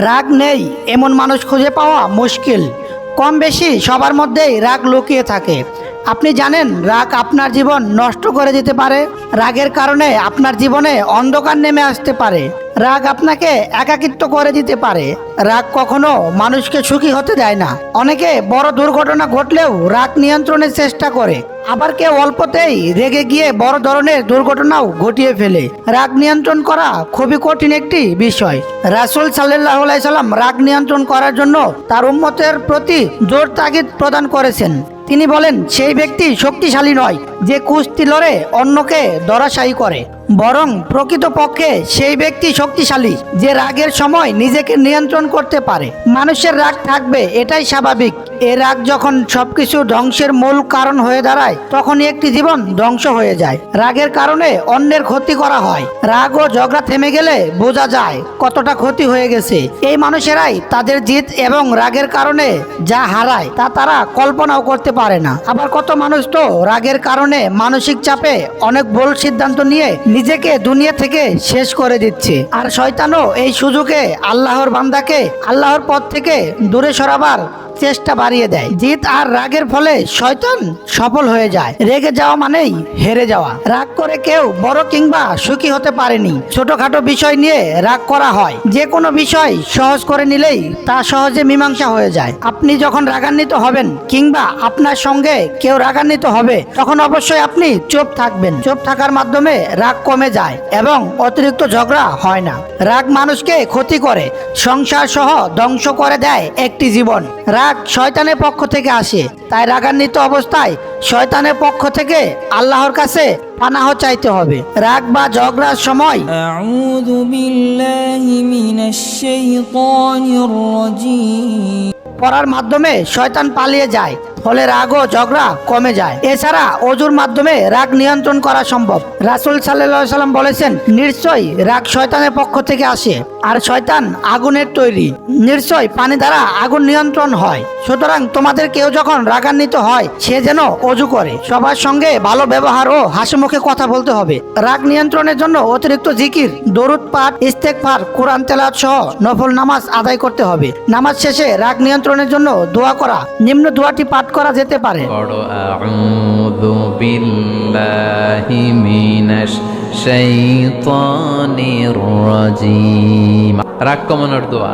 রাগ নেই, এমন মানুষ খুঁজে পাওয়া মুশকিল। কম বেশি সবার মধ্যেই রাগ লুকিয়ে থাকে। আপনি জানেন, রাগ আপনার জীবন নষ্ট করে দিতে পারে। রাগের কারণে আপনার জীবনে অন্ধকার নেমে আসতে পারে। রাগ আপনাকে একাকিত্ব করে দিতে পারে। রাগ কখনো মানুষকে সুখী হতে দেয় না। অনেকে বড় দুর্ঘটনা ঘটলেও রাগ নিয়ন্ত্রণের চেষ্টা করে। আবার কেউ অল্পতেই রেগে গিয়ে বড় ধরনের দুর্ঘটনাও ঘটিয়ে ফেলে। রাগ নিয়ন্ত্রণ করা খুবই কঠিন একটি বিষয়। রাসুল সাল্লাহ সাল্লাম রাগ নিয়ন্ত্রণ করার জন্য তার উম্মতের প্রতি জোর তাগিদ প্রদান করেছেন। তিনি বলেন, সেই ব্যক্তি শক্তিশালী নয় যে কুস্তি লড়ে অন্যকে দরাশায়ী করে। বরং প্রকৃতপক্ষে সেই ব্যক্তি শক্তিশালী যে রাগের সময় নিজেকে নিয়ন্ত্রণ করতে পারে। মানুষের রাগ থাকবে, এটাই স্বাভাবিক। এ রাগ যখন সবকিছু ধ্বংসের মূল কারণ হয়ে দাঁড়ায়, তখনই একটি জীবন ধ্বংস হয়ে যায়। রাগের কারণে অন্যের ক্ষতি করা হয়। রাগ ও ঝগড়া থেমে গেলে বোঝা যায় কতটা ক্ষতি হয়ে গেছে। এই মানুষেরাই তাদের জিত এবং রাগের কারণে যা হারায়, তা তারা কল্পনাও করতে পারে না। আবার কত মানুষ তো রাগের কারণে মানসিক চাপে অনেক ভুল সিদ্ধান্ত নিয়ে নিজেকে দুনিয়া থেকে শেষ করে দিচ্ছে। আর শয়তানও এই সুযোগে আল্লাহর বান্দাকে আল্লাহর পথ থেকে দূরে সরাবার চেষ্টা বাড়িয়ে দেয়। জিত আর রাগের ফলে শয়তান সফল হয়ে যায়। রেগে যাওয়া মানেই হেরে যাওয়া। রাগ করে কেউ বড় কিংবা সুখী হতে পারেনি। ছোটখাটো বিষয় নিয়ে রাগ করা হয়। যে কোনো বিষয় সহজ করে নিলেই তা সহজে মীমাংসা হয়ে যায়। আপনি যখন রাগান্বিত হবেন কিংবা আপনার সঙ্গে কেউ রাগান্বিত হবে, তখন অবশ্যই আপনি চুপ থাকবেন। চুপ থাকার মাধ্যমে রাগ কমে যায় এবং অতিরিক্ত ঝগড়া হয় না। রাগ মানুষকে ক্ষতি করে, সংসার সহ ধ্বংস করে দেয় একটি জীবন। রাগ রাগ শয়তানের পক্ষ থেকে আসে। তাই রাগান্বিত অবস্থায় শয়তানের পক্ষ থেকে আল্লাহর কাছে পানাহ চাইতে হবে। রাগ বা ঝগড়ার সময় পড়ার মাধ্যমে শয়তান পালিয়ে যায়, ফলে রাগ ও ঝগড়া কমে যায়। এছাড়া অজুর মাধ্যমে রাগ নিয়ন্ত্রণ করা সম্ভব। রাসুল সাল্লাহ সাল্লাম বলেছেন, নিশ্চয়ই রাগ শয়তানের পক্ষ থেকে আসে, আর শয়তান আগুনের তৈরি। নিশ্চয় পানি দ্বারা আগুন নিয়ন্ত্রণ হয়। সুতরাং তোমাদের কেউ যখন রাগান্বিত হয়, সে যেন অজু করে। সবার সঙ্গে ভালো ব্যবহার ও হাসি মুখে কথা বলতে হবে। রাগ নিয়ন্ত্রণের জন্য অতিরিক্ত জিকির, দরুদ পাঠ, ইস্তেকফার, কোরআন তেলাওয়াত সহ নফল নামাজ আদায় করতে হবে। নামাজ শেষে রাগ নিয়ন্ত্রণের জন্য দোয়া করা নিম্ন দোয়াটি পাঠ করা যেতে পারে। রাগ কমানোর দোয়া।